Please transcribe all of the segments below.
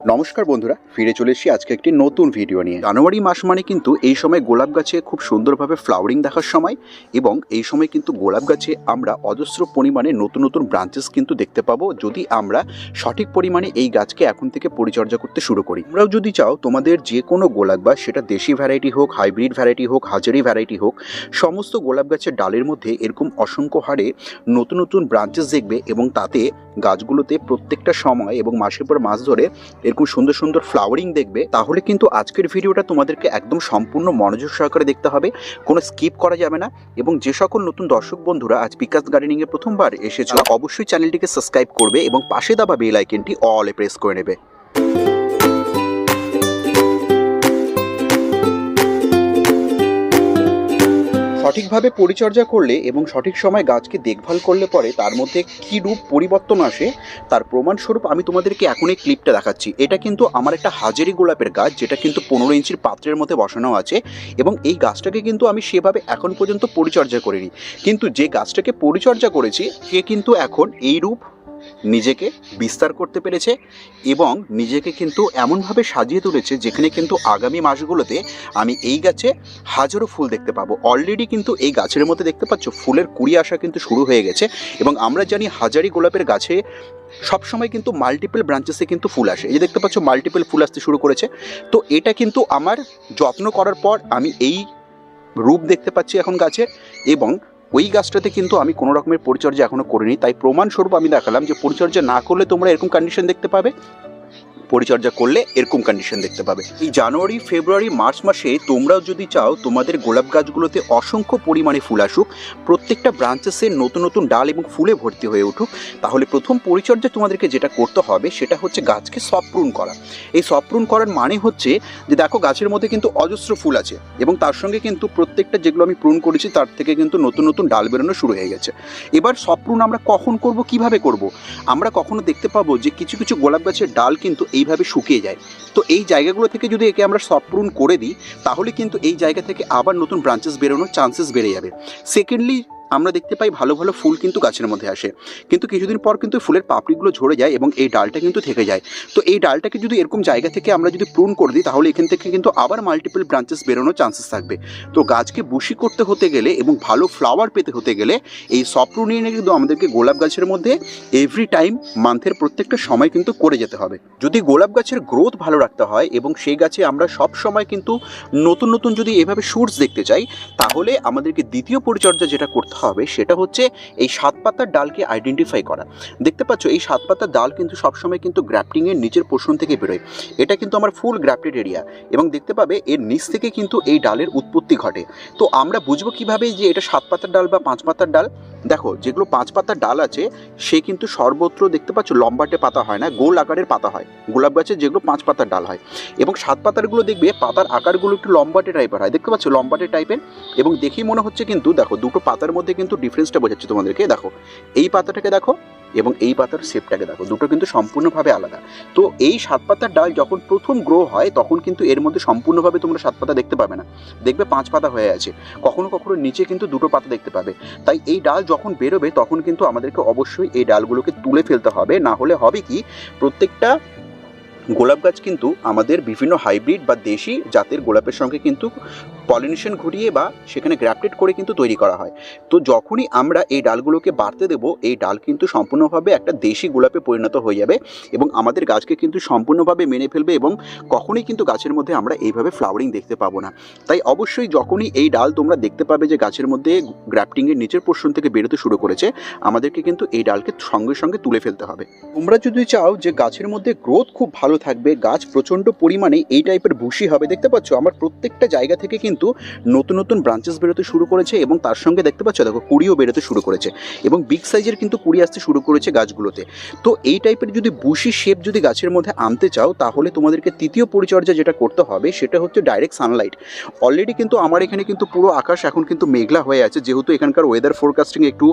নমস্কার বন্ধুরা, ফিরে চলে এসেছি আজকে একটি নতুন ভিডিও নিয়ে। জানুয়ারি মাস মানে কিন্তু এই সময় গোলাপ গাছে খুব সুন্দরভাবে ফ্লাওয়ারিং দেখার সময় এবং এই সময় কিন্তু গোলাপ গাছে আমরা অজস্র পরিমাণে নতুন নতুন ব্রাঞ্চেস কিন্তু দেখতে পাবো যদি আমরা সঠিক পরিমাণে এই গাছকে এখন থেকে পরিচর্যা করতে শুরু করি। আমরাও যদি চাও তোমাদের যে কোনো গোলাপ গাছ, সেটা দেশি ভ্যারাইটি হোক হাইব্রিড ভ্যারাইটি হোক, হাজারি ভ্যারাইটি হোক, সমস্ত গোলাপ গাছের ডালের মধ্যে এরকম অসংখ্য হারে নতুন নতুন ব্রাঞ্চেস দেখবে এবং তাতে গাছগুলোতে প্রত্যেকটা সময় এবং মাসের পর মাস ধরে এরকম সুন্দর সুন্দর ফ্লাওয়ারিং দেখবে তাহলে কিন্তু আজকের ভিডিওটা তোমাদেরকে একদম সম্পূর্ণ মনোযোগ সহকারে দেখতে হবে কোনো স্কিপ করা যাবে না এবং যে সকল নতুন দর্শক বন্ধুরা আজ বিকাশ গার্ডেনিংয়ে প্রথমবার এসেছে অবশ্যই চ্যানেলটিকে সাবস্ক্রাইব করবে এবং পাশে দাবা বেল আইকনটি অলে প্রেস করে নেবে। সঠিকভাবে পরিচর্যা করলে এবং সঠিক সময় গাছকে দেখভাল করলে পরে তার মধ্যে কী রূপ পরিবর্তন আসে, তার প্রমাণস্বরূপ আমি তোমাদেরকে এখন এই ক্লিপটা দেখাচ্ছি। এটা কিন্তু আমার একটা হাজারি গোলাপের গাছ, যেটা কিন্তু পনেরো ইঞ্চির পাত্রের মধ্যে বসানো আছে এবং এই গাছটাকে কিন্তু আমি সেভাবে এখন পর্যন্ত পরিচর্যা করিনি। কিন্তু যে গাছটাকে পরিচর্যা করেছি, সে কিন্তু এখন এই রূপ নিজেকে বিস্তার করতে পেরেছে এবং নিজেকে কিন্তু এমনভাবে সাজিয়ে তুলেছে যেখানে কিন্তু আগামী মাসগুলোতে আমি এই গাছে হাজারো ফুল দেখতে পাবো। অলরেডি কিন্তু এই গাছের মধ্যে দেখতে পাচ্ছ ফুলের কুড়ি আসা কিন্তু শুরু হয়ে গেছে এবং আমরা জানি হাজারি গোলাপের গাছে সবসময় কিন্তু মাল্টিপল ব্রাঞ্চেসে কিন্তু ফুল আসে। এই যে দেখতে পাচ্ছ মাল্টিপল ফুল আসতে শুরু করেছে। তো এটা কিন্তু আমার যত্ন করার পর আমি এই রূপ দেখতে পাচ্ছি এখন গাছের এবং ওই গাছটাতে কিন্তু আমি কোনো রকমের পরিচর্যা এখনও করিনি, তাই প্রমাণস্বরূপ আমি দেখালাম যে পরিচর্যা না করলে তোমরা এরকম কন্ডিশন দেখতে পাবে। পরিচর্যা করলে এরকম কন্ডিশন দেখতে পাবে। এই জানুয়ারি, ফেব্রুয়ারি, মার্চ মাসে তোমরাও যদি চাও তোমাদের গোলাপ গাছগুলোতে অসংখ্য পরিমাণে ফুল আসুক, প্রত্যেকটা ব্রাঞ্চেসে নতুন নতুন ডাল এবং ফুলে ভর্তি হয়ে উঠুক, তাহলে প্রথম পরিচর্যা তোমাদেরকে যেটা করতে হবে সেটা হচ্ছে গাছকে সপ্রুন করা। এই সপ্রুন করার মানে হচ্ছে যে দেখো গাছের মধ্যে কিন্তু অজস্র ফুল আছে এবং তার সঙ্গে কিন্তু প্রত্যেকটা যেগুলো আমি প্রুন করেছি তার থেকে কিন্তু নতুন নতুন ডাল বেরোনো শুরু হয়ে গেছে। এবার সপ্রুন আমরা কখন করব, কীভাবে করব? আমরা কখনো দেখতে পাবো যে কিছু কিছু গোলাপ গাছের ডাল কিন্তু এইভাবে শুকিয়ে যায়। তো এই জায়গাগুলো থেকে যদি একে আমরা সপ্রুন করে দিই, তাহলে কিন্তু এই জায়গা থেকে আবার নতুন ব্রাঞ্চেস বেরোনোর চান্সেস বেড়ে যাবে। সেকেন্ডলি আমরা দেখতে পাই ভালো ভালো ফুল কিন্তু গাছের মধ্যে আসে। কিন্তু কিছুদিন পর কিন্তু ফুলের পাপড়িগুলো ঝরে যায় এবং এই ডালটা কিন্তু থেকে যায়। তো এই ডালটাকে যদি এরকম জায়গা থেকে আমরা যদি প্রুন করে দিই, তাহলে এখান থেকে কিন্তু আবার মাল্টিপল ব্রাঞ্চেস বেরোনোর চান্সেস থাকবে। তো গাছকে বুশি করতে হতে গেলে এবং ভালো ফ্লাওয়ার পেতে হতে গেলে এই সপ্রুনিয়ে কিন্তু আমাদেরকে গোলাপ গাছের মধ্যে এভরি টাইম মান্থের প্রত্যেকটা সময় কিন্তু করে যেতে হবে। যদি গোলাপ গাছের গ্রোথ ভালো রাখতে হয় এবং সেই গাছে আমরা সব সময় কিন্তু নতুন নতুন যদি এভাবে সুরস দেখতে চাই, তাহলে আমাদেরকে দ্বিতীয় পরিচর্যা যেটা করতে হবে সেটা হচ্ছে এই সাত পাতার ডালকে আইডেন্টিফাই করা। দেখতে পাচ্ছ, এই সাত পাতার ডাল কিন্তু সবসময় কিন্তু গ্র্যাফটিংয়ের নিচের পোর্শন থেকে বেরোয়। এটা কিন্তু আমার ফুল গ্র্যাফটেড এরিয়া এবং দেখতে পাবে, এর নিচ থেকে কিন্তু এই ডালের উৎপত্তি ঘটে। তো আমরা বুঝব কীভাবে যে এটা সাত পাতার ডাল বা পাঁচ পাতার ডাল? দেখো, যেগুলো পাঁচ পাতার ডাল আছে, সে কিন্তু সর্বত্র দেখতে পাচ্ছ লম্বাটে পাতা হয় না, গোল আকারের পাতা হয়। গোলাপ গাছের যেগুলো পাঁচ পাতার ডাল হয়। এবং সাত পাতারগুলো দেখবে, পাতার আকারগুলো একটু লম্বাটে টাইপের হয়। দেখতে পাচ্ছ লম্বাটে টাইপের এবং দেখেই মনে হচ্ছে কিন্তু, দেখো, দুটো পাতার মধ্যে কিন্তু ডিফারেন্সটা বোঝাচ্ছে তোমাদেরকে। দেখো, এই পাতাটাকে দেখো এবং এই পাতার শেপটাকে দেখো, দুটো কিন্তু সম্পূর্ণভাবে আলাদা। তো এই সাত পাতার ডাল যখন প্রথম গ্রো হয়, তখন কিন্তু এর মধ্যে সম্পূর্ণভাবে তোমরা সাত পাতা দেখতে পাবে না। দেখবে পাঁচ পাতা হয়ে আছে। কখনো কখনো নিচে কিন্তু দুটো পাতা দেখতে পাবে। তাই এই ডাল যখন বেরোবে, তখন কিন্তু আমাদেরকে অবশ্যই এই ডালগুলোকে তুলে ফেলতে হবে। না হলে হবে কি, প্রত্যেকটা গোলাপ গাছ কিন্তু আমাদের বিভিন্ন হাইব্রিড বা দেশি জাতের গোলাপের সঙ্গে কিন্তু পলিনেশন ঘটিয়ে বা সেখানে গ্র্যাফটেড করে কিন্তু তৈরি করা হয়। তো যখনই আমরা এই ডালগুলোকে বাড়তে দেব, এই ডাল কিন্তু সম্পূর্ণভাবে একটা দেশি গোলাপে পরিণত হয়ে যাবে এবং আমাদের গাছকে কিন্তু সম্পূর্ণভাবে মেনে ফেলবে এবং কখনই কিন্তু গাছের মধ্যে আমরা এইভাবে ফ্লাওয়ারিং দেখতে পাবো না। তাই অবশ্যই যখনই এই ডাল তোমরা দেখতে পাবে যে গাছের মধ্যে গ্রাফটিংয়ের নিচের পোর্শন থেকে বেরোতে শুরু করেছে, আমাদেরকে কিন্তু এই ডালকে সঙ্গে সঙ্গে তুলে ফেলতে হবে। তোমরা যদি চাও যে গাছের মধ্যে গ্রোথ খুব ভালো থাকবে, গাছ প্রচণ্ড পরিমাণে এই টাইপের ভুসি হবে, দেখতে পাচ্ছ? আমার প্রত্যেকটা জায়গা থেকে কিন্তু নতুন নতুন ব্রাঞ্চেস বেরোতে শুরু করেছে এবং তার সঙ্গে দেখতে পাচ্ছ, দেখো, কুড়িও বেরোতে শুরু করেছে এবং বিগ সাইজের কিন্তু কুড়ি আসতে শুরু করেছে গাছগুলোতে। তো এই টাইপের যদি বুশি শেপ যদি গাছের মধ্যে আনতে চাও, তাহলে তোমাদেরকে তৃতীয় পরিচর্যা যেটা করতে হবে, সেটা হচ্ছে ডাইরেক্ট সানলাইট অলরেডি কিন্তু আমার এখানে কিন্তু পুরো আকাশ এখন কিন্তু মেঘলা হয়ে আছে, যেহেতু এখানকার ওয়েদার ফোরকাস্টিং একটু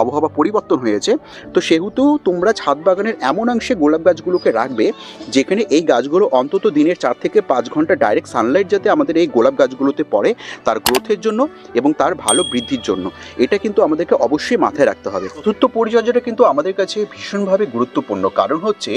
আবহাওয়া পরিবর্তন হয়েছে। তো সেহেতু তোমরা ছাদ বাগানের এমন অংশে গোলাপ গাছগুলোকে রাখবে, যেখানে এই গাছগুলো অন্তত দিনের চার থেকে পাঁচ ঘণ্টা ডাইরেক্ট সানলাইট যাতে আমাদের এই গোলাপ গাছগুলোতে মধ্যে পড়ে তার গ্রোথের জন্য এবং তার ভালো বৃদ্ধির জন্য। এটা কিন্তু আমাদেরকে অবশ্যই মাথায় রাখতে হবে। চতুর্থ পরিচর্যাটা কিন্তু আমাদের কাছে ভীষণভাবে গুরুত্বপূর্ণ। কারণ হচ্ছে,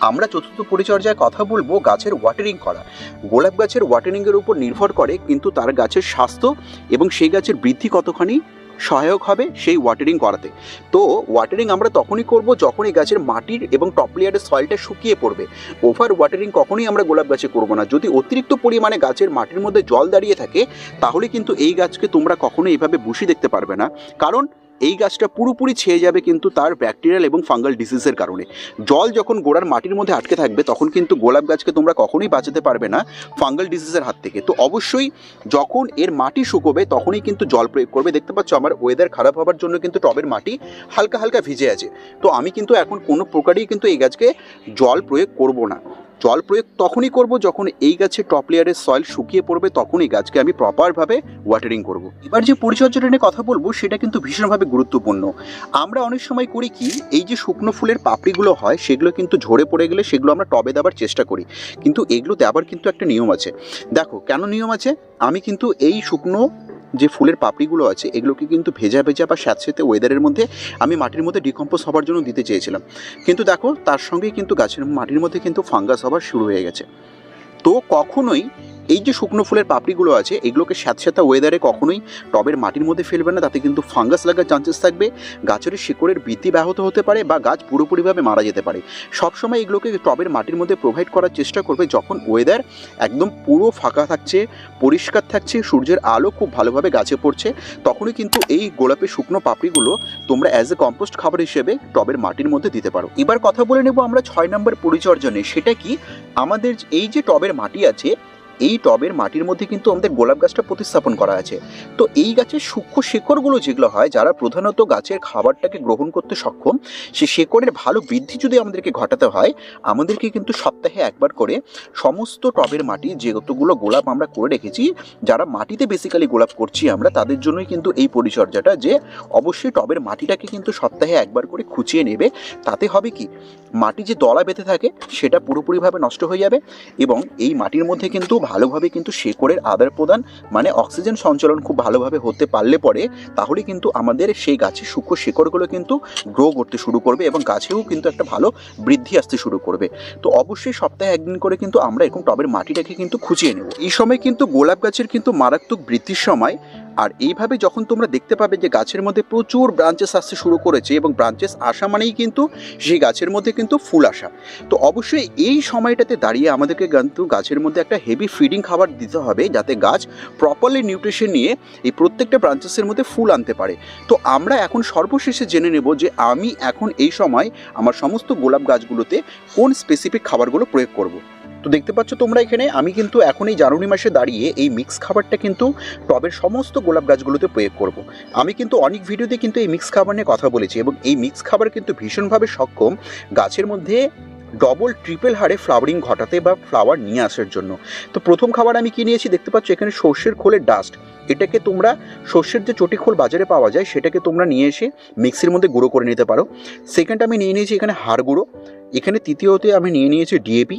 আমরা চতুর্থ পরিচর্যায় কথা বলব গাছের ওয়াটারিং করা। গোলাপ গাছের ওয়াটারিংয়ের উপর নির্ভর করে কিন্তু তার গাছের স্বাস্থ্য এবং সেই গাছের বৃদ্ধি কতখানি সহায়ক হবে সেই ওয়াটারিং করাতে। তো ওয়াটারিং আমরা তখনই করব যখন এই গাছের মাটির এবং টপ লেয়ারের সয়েলটা শুকিয়ে পড়বে। ওভার ওয়াটারিং কখনোই আমরা গোলাপ গাছে করব না। যদি অতিরিক্ত পরিমাণে গাছের মাটির মধ্যে জল দাঁড়িয়ে থাকে, তাহলে কিন্তু এই গাছকে তোমরা কখনোই এইভাবে বুসি দেখতে পারবে না। কারণ এই গাছটা পুরোপুরি ছেয়ে যাবে কিন্তু তার ব্যাকটেরিয়াল এবং ফাঙ্গাল ডিজিজের কারণে। জল যখন গোড়ার মাটির মধ্যে আটকে থাকবে, তখন কিন্তু গোলাপ গাছকে তোমরা কখনোই বাঁচাতে পারবে না ফাঙ্গাল ডিজিজের হাত থেকে। তো অবশ্যই যখন এর মাটি শুকোবে, তখনই কিন্তু জল প্রয়োগ করবে। দেখতে পাচ্ছ, আমার ওয়েদার খারাপ হওয়ার জন্য কিন্তু টবের মাটি হালকা হালকা ভিজে আছে। তো আমি কিন্তু এখন কোনো প্রকারই কিন্তু এই গাছকে জল প্রয়োগ করব না। জল প্রয়োগ তখনই করব যখন এই গাছের টপ লেয়ারের সয়েল শুকিয়ে পড়বে তখন এই গাছকে আমি প্রপারভাবে ওয়াটারিং করব। এবার যে পরিচর্যাটা নিয়ে কথা বলব, সেটা কিন্তু ভীষণভাবে গুরুত্বপূর্ণ। আমরা অনেক সময় করি কি, এই যে শুকনো ফুলের পাপড়িগুলো হয়, সেগুলো কিন্তু ঝরে পড়ে গেলে সেগুলো আমরা টবে দেওয়ার চেষ্টা করি। কিন্তু এগুলো দেওয়ার কিন্তু একটা নিয়ম আছে। দেখো, কেন নিয়ম আছে? আমি কিন্তু এই শুকনো যে ফুলের পাপড়িগুলো আছে, এগুলোকে কিন্তু ভেজা ভেজা বা স্যাঁতস্যাঁতে ওয়েদারের মধ্যে আমি মাটির মধ্যে ডিকম্পোজ হবার জন্য দিতে চেয়েছিলাম। কিন্তু দেখো, তার সঙ্গেই কিন্তু গাছের মাটির মধ্যে কিন্তু ফাঙ্গাস হবার শুরু হয়ে গেছে। তো কখনোই এই যে শুকনো ফুলের পাপড়িগুলো আছে, এগুলোকে স্যাঁতস্যাঁতা ওয়েদারে কখনোই টবের মাটির মধ্যে ফেলবে না। তাতে কিন্তু ফাঙ্গাস লাগার চান্সেস থাকবে। গাছের শিকড়ের বৃদ্ধি ব্যাহত হতে পারে বা গাছ পুরোপুরিভাবে মারা যেতে পারে। সবসময় এগুলোকে টবের মাটির মধ্যে প্রোভাইড করার চেষ্টা করবে যখন ওয়েদার একদম পুরো ফাঁকা থাকছে, পরিষ্কার থাকছে, সূর্যের আলো খুব ভালোভাবে গাছে পড়ছে, তখনই কিন্তু এই গোলাপের শুকনো পাপড়িগুলো তোমরা অ্যাজ এ কম্পোস্ট খাবার হিসেবে টবের মাটির মধ্যে দিতে পারো। এবার কথা বলে নেব আমরা ছয় নম্বর পরিচর্যা নিয়ে। সেটা কি? আমাদের এই যে টবের মাটি আছে এই টবের মাটির মধ্যে কিন্তু আমাদের গোলাপ গাছটা প্রতিস্থাপন করা আছে। তো এই গাছের সূক্ষ্ম শেকড়গুলো যেগুলো হয়, যারা প্রধানত গাছের খাবারটাকে গ্রহণ করতে সক্ষম, সে শেকড়ের ভালো বৃদ্ধি যদি আমাদেরকে ঘটাতে হয়, আমাদেরকে কিন্তু সপ্তাহে একবার করে সমস্ত টবের মাটি যেগুলো গোলাপ আমরা করে রেখেছি, যারা মাটিতে বেসিক্যালি গোলাপ করছি আমরা, তাদের জন্যই কিন্তু এই পরিচর্যাটা যে অবশ্যই টবের মাটিটাকে কিন্তু সপ্তাহে একবার করে খুঁচিয়ে নেবে। তাতে হবে কি, মাটি যে দলা বেঁধে থাকে, সেটা পুরোপুরিভাবে নষ্ট হয়ে যাবে এবং এই মাটির মধ্যে কিন্তু ভালোভাবে কিন্তু শেকড়ের আদার প্রদান মানে অক্সিজেন সঞ্চালন খুব ভালোভাবে হতে পারলে পরে, তাহলে কিন্তু আমাদের সেই গাছের সূক্ষ্ম শেকড়গুলো কিন্তু গ্রো করতে শুরু করবে এবং গাছেও কিন্তু একটা ভালো বৃদ্ধি আসতে শুরু করবে। তো অবশ্যই সপ্তাহে একদিন করে কিন্তু আমরা এরকম টবের মাটিটাকে কিন্তু খুঁচিয়ে নেব। এই সময় কিন্তু গোলাপ গাছের কিন্তু মারাত্মক বৃদ্ধির সময় আর এইভাবে যখন তোমরা দেখতে পাবে যে গাছের মধ্যে প্রচুর ব্রাঞ্চেস আসতে শুরু করেছে এবং ব্রাঞ্চেস আসা মানেই কিন্তু সেই গাছের মধ্যে কিন্তু ফুল আসা তো অবশ্যই এই সময়টাতে দাঁড়িয়ে আমাদেরকে কিন্তু গাছের মধ্যে একটা হেভি ফিডিং খাবার দিতে হবে যাতে গাছ প্রপারলি নিউট্রিশন নিয়ে এই প্রত্যেকটা ব্রাঞ্চেসের মধ্যে ফুল আনতে পারে তো আমরা এখন সর্বশেষে জেনে নেব যে আমি এখন এই সময় আমার সমস্ত গোলাপ গাছগুলোতে কোন স্পেসিফিক খাবারগুলো প্রয়োগ করব। তো দেখতে পাচ্ছ তোমরা এখানে, আমি কিন্তু এখন এই জানুয়ারি মাসে দাঁড়িয়ে এই মিক্স খাবারটা কিন্তু টবের সমস্ত গোলাপ গাছগুলোতে প্রয়োগ করব। আমি কিন্তু অনেক ভিডিওতে কিন্তু এই মিক্স খাবার নিয়ে কথা বলেছি এবং এই মিক্স খাবার কিন্তু ভীষণভাবে সক্ষম গাছের মধ্যে ডবল ট্রিপল হারে ফ্লাওয়ারিং ঘটাতে বা ফ্লাওয়ার নিয়ে আসার জন্য। তো প্রথম খাবার আমি কি নিয়েছি, দেখতে পাচ্ছ এখানে সর্ষের খোলের ডাস্ট এটাকে তোমরা সর্ষের যে চটি খোল বাজারে পাওয়া যায়, সেটাকে তোমরা নিয়ে এসে মিক্সির মধ্যে গুঁড়ো করে নিতে পারো। সেকেন্ড আমি নিয়ে নিয়েছি এখানে হাড় গুঁড়ো। এখানে তৃতীয়তে আমি নিয়ে নিয়েছি ডিএপি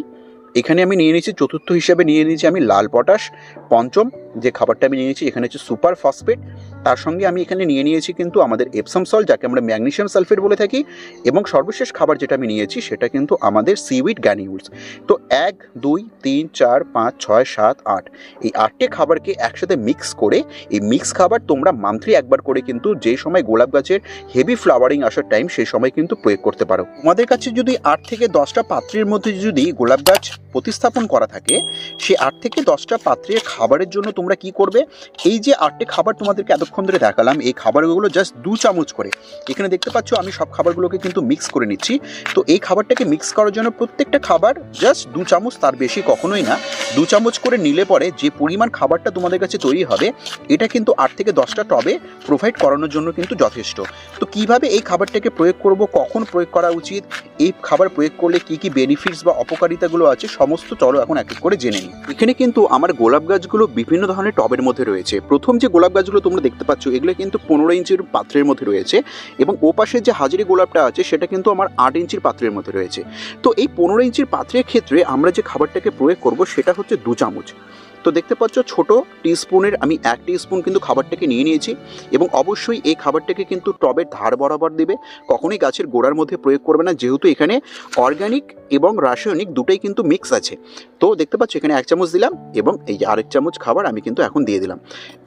এখানে আমি নিয়ে নিয়েছি চতুর্থ হিসেবে নিয়ে নিয়েছি আমি লাল পটাশ পঞ্চম যে খাবারটা আমি নিয়েছি, এখানে হচ্ছে সুপার ফসফেট। তার সঙ্গে আমি এখানে নিয়ে নিয়েছি কিন্তু আমাদের এপসাম সল যাকে আমরা ম্যাগনেশিয়াম সালফেট বলে থাকি, এবং সর্বশেষ খাবার যেটা আমি নিয়েছি, সেটা কিন্তু আমাদের সিউইড গ্যানিউলস। তো এক, দুই, তিন, চার, পাঁচ, ছয়, সাত, আট, এই আটটে খাবারকে একসাথে মিক্স করে, এই মিক্স খাবার তোমরা মান্থলি একবার করে কিন্তু যে সময় গোলাপ গাছের হেভি ফ্লাওয়ারিং আসার টাইম সেই সময় কিন্তু প্রয়োগ করতে পারো। তোমাদের কাছে যদি আট থেকে দশটা পাত্রের মধ্যে যদি গোলাপ গাছ প্রতিস্থাপন করা থাকে, সে আট থেকে দশটা পাত্রের খাবারের জন্য তোমরা কি করবে? এই যে আটটে খাবার তোমাদেরকে এতক্ষণ ধরে দেখালাম, এই খাবারগুলো জাস্ট দু চামচ করে। এখানে দেখতে পাচ্ছ আমি সব খাবারগুলোকে কিন্তু মিক্স করে নিচ্ছি। তো এই খাবারটাকে মিক্স করার জন্য প্রত্যেকটা খাবার জাস্ট দু চামচ, তার বেশি কখনোই না। দু চামচ করে নিলে পরে যে পরিমাণ খাবারটা তোমাদের কাছে তৈরি হবে, এটা কিন্তু আট থেকে দশটা টবে প্রোভাইড করানোর জন্য কিন্তু যথেষ্ট। তো কীভাবে এই খাবারটাকে প্রয়োগ করব, কখন প্রয়োগ করা উচিত, এই খাবার প্রয়োগ করলে কি কি বেনিফিটস বা অপকারিতাগুলো আছে, সমস্ত চলো এখন এক এক করে জেনে নিই। এখানে কিন্তু আমার গোলাপ গাছগুলো বিভিন্ন ধরনের টবের মধ্যে রয়েছে। প্রথম যে গোলাপ গাছগুলো তোমরা দেখতে পাচ্ছ, এগুলো কিন্তু পনেরো ইঞ্চির পাত্রের মধ্যে রয়েছে এবং ও পাশের যে হাজারি গোলাপটা আছে, সেটা কিন্তু আমার আট ইঞ্চির পাত্রের মধ্যে রয়েছে। তো এই পনেরো ইঞ্চির পাত্রের ক্ষেত্রে আমরা যে খাবারটাকে প্রয়োগ করব, সেটা হচ্ছে দু চামচ। তো দেখতে পাচ্ছ ছোট টিস্পুনের আমি এক স্পুন কিন্তু খাবারটাকে নিয়ে নিয়েছি এবং অবশ্যই এই খাবারটাকে কিন্তু টবের ধার বরাবর দেবে। কখনোই গাছের গোড়ার মধ্যে প্রয়োগ করবে না, যেহেতু এখানে অর্গানিক এবং রাসায়নিক দুটোই কিন্তু মিক্স আছে। তো দেখতে পাচ্ছ এখানে এক চামচ দিলাম এবং এই যে আরেক চামচ খাবার আমি কিন্তু এখন দিয়ে দিলাম।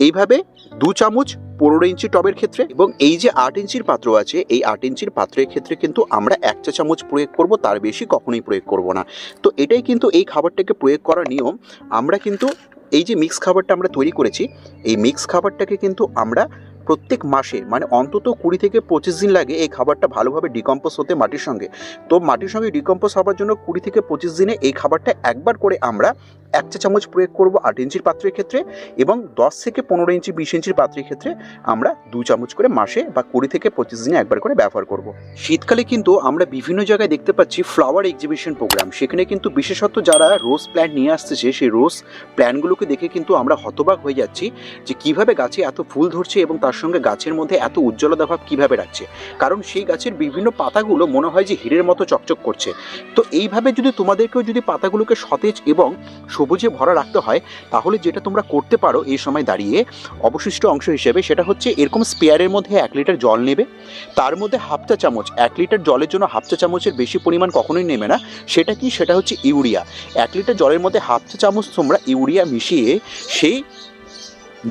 এইভাবে দু চামচ পনেরো ইঞ্চি টবের ক্ষেত্রে এবং এই যে আট ইঞ্চির পাত্র আছে, এই আট ইঞ্চির পাত্রের ক্ষেত্রে কিন্তু আমরা এক চা চামচ প্রয়োগ করব, তার বেশি কখনোই প্রয়োগ করব না। তো এটাই কিন্তু এই খাবারটাকে প্রয়োগ করার নিয়ম। আমরা কিন্তু এই যে মিক্স খাবারটা আমরা তৈরি করেছি এই মিক্স খাবারটাকে কিন্তু আমরা প্রত্যেক মাসে মানে অন্তত কুড়ি থেকে পঁচিশ দিন লাগে এই খাবারটা ভালোভাবে ডিকম্পোজ হতে মাটির সঙ্গে। তো মাটির সঙ্গে ডিকম্পোজ হওয়ার জন্য কুড়ি থেকে পঁচিশ দিনে এই খাবারটা একবার করে আমরা এক চা চামচ প্রয়োগ করব আট ইঞ্চির পাত্রের ক্ষেত্রে এবং দশ থেকে পনেরো ইঞ্চি, বিশ ইঞ্চির পাত্রের ক্ষেত্রে আমরা দু চামচ করে মাসে বা কুড়ি থেকে পঁচিশ দিনে একবার করে ব্যবহার করব। শীতকালে কিন্তু আমরা বিভিন্ন জায়গায় দেখতে পাচ্ছি ফ্লাওয়ার এক্সিবিশন প্রোগ্রাম সেখানে কিন্তু বিশেষত যারা রোজ প্ল্যান্ট নিয়ে আসতেছে, সেই রোজ প্ল্যান্টগুলোকে দেখে কিন্তু আমরা হতবাক হয়ে যাচ্ছি যে কীভাবে গাছে এত ফুল ধরছে এবং তার সঙ্গে গাছের মধ্যে এত উজ্জ্বলতা ভাব কীভাবে রাখছে? কারণ সেই গাছের বিভিন্ন পাতাগুলো মনে হয় যে হীরের মতো চকচক করছে। তো এইভাবে যদি তোমাদেরকেও যদি পাতাগুলোকে সতেজ এবং সবুজে ভরা রাখতে হয়, তাহলে যেটা তোমরা করতে পারো এই সময় দাঁড়িয়ে অবশিষ্ট অংশ হিসেবে সেটা হচ্ছে এরকম স্পেয়ারের মধ্যে এক লিটার জল নেবে। তার মধ্যে হাফ চা চামচ, এক লিটার জলের জন্য হাফ চা চামচের বেশি পরিমাণ কখনোই নেবে না। সেটা কি? সেটা হচ্ছে ইউরিয়া। এক লিটার জলের মধ্যে হাফ চা চামচ তোমরা ইউরিয়া মিশিয়ে সেই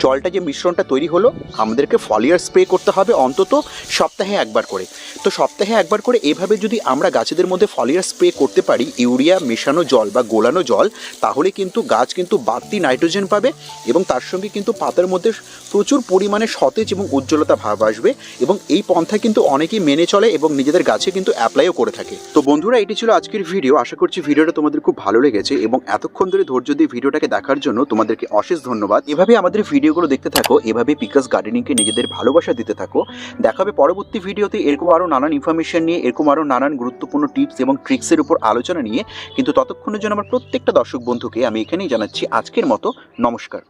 জলটা যে মিশ্রণটা তৈরি হলো, আমাদেরকে ফলিয়ার স্প্রে করতে হবে অন্তত সপ্তাহে একবার করে। তো সপ্তাহে একবার করে এভাবে যদি আমরা গাছেদের মধ্যে ফলিয়ার স্প্রে করতে পারি, ইউরিয়া, মেশানো জল বা গোলানো জল, তাহলে কিন্তু গাছ কিন্তু বাড়তি নাইট্রোজেন পাবে এবং তার সঙ্গে কিন্তু পাতার মধ্যে প্রচুর পরিমাণে সতেজ এবং উজ্জ্বলতা ভাব আসবে এবং এই পন্থা কিন্তু অনেকেই মেনে চলে এবং নিজেদের গাছে কিন্তু অ্যাপ্লাইও করে থাকে। তো বন্ধুরা, এটি ছিল আজকের ভিডিও আশা করছি ভিডিওটা তোমাদের খুব ভালো লেগেছে এবং এতক্ষণ ধরে ধৈর্য দিয়ে ভিডিওটাকে দেখার জন্য তোমাদেরকে অশেষ ধন্যবাদ। এভাবে আমাদের ভিডিওগুলো দেখতে থাকো, এভাবে পিকাস গার্ডেনিংকে নিজেদের ভালোবাসা দিতে থাকো। দেখাবে পরবর্তী ভিডিওতে এরকম আরও নানান ইনফরমেশন নিয়ে, এরকম আরও নানান গুরুত্বপূর্ণ টিপস এবং ট্রিক্সের উপর আলোচনা নিয়ে। কিন্তু ততক্ষণের জন্য আমার প্রত্যেকটা দর্শক বন্ধুকে আমি এখানেই জানাচ্ছি আজকের মতো নমস্কার।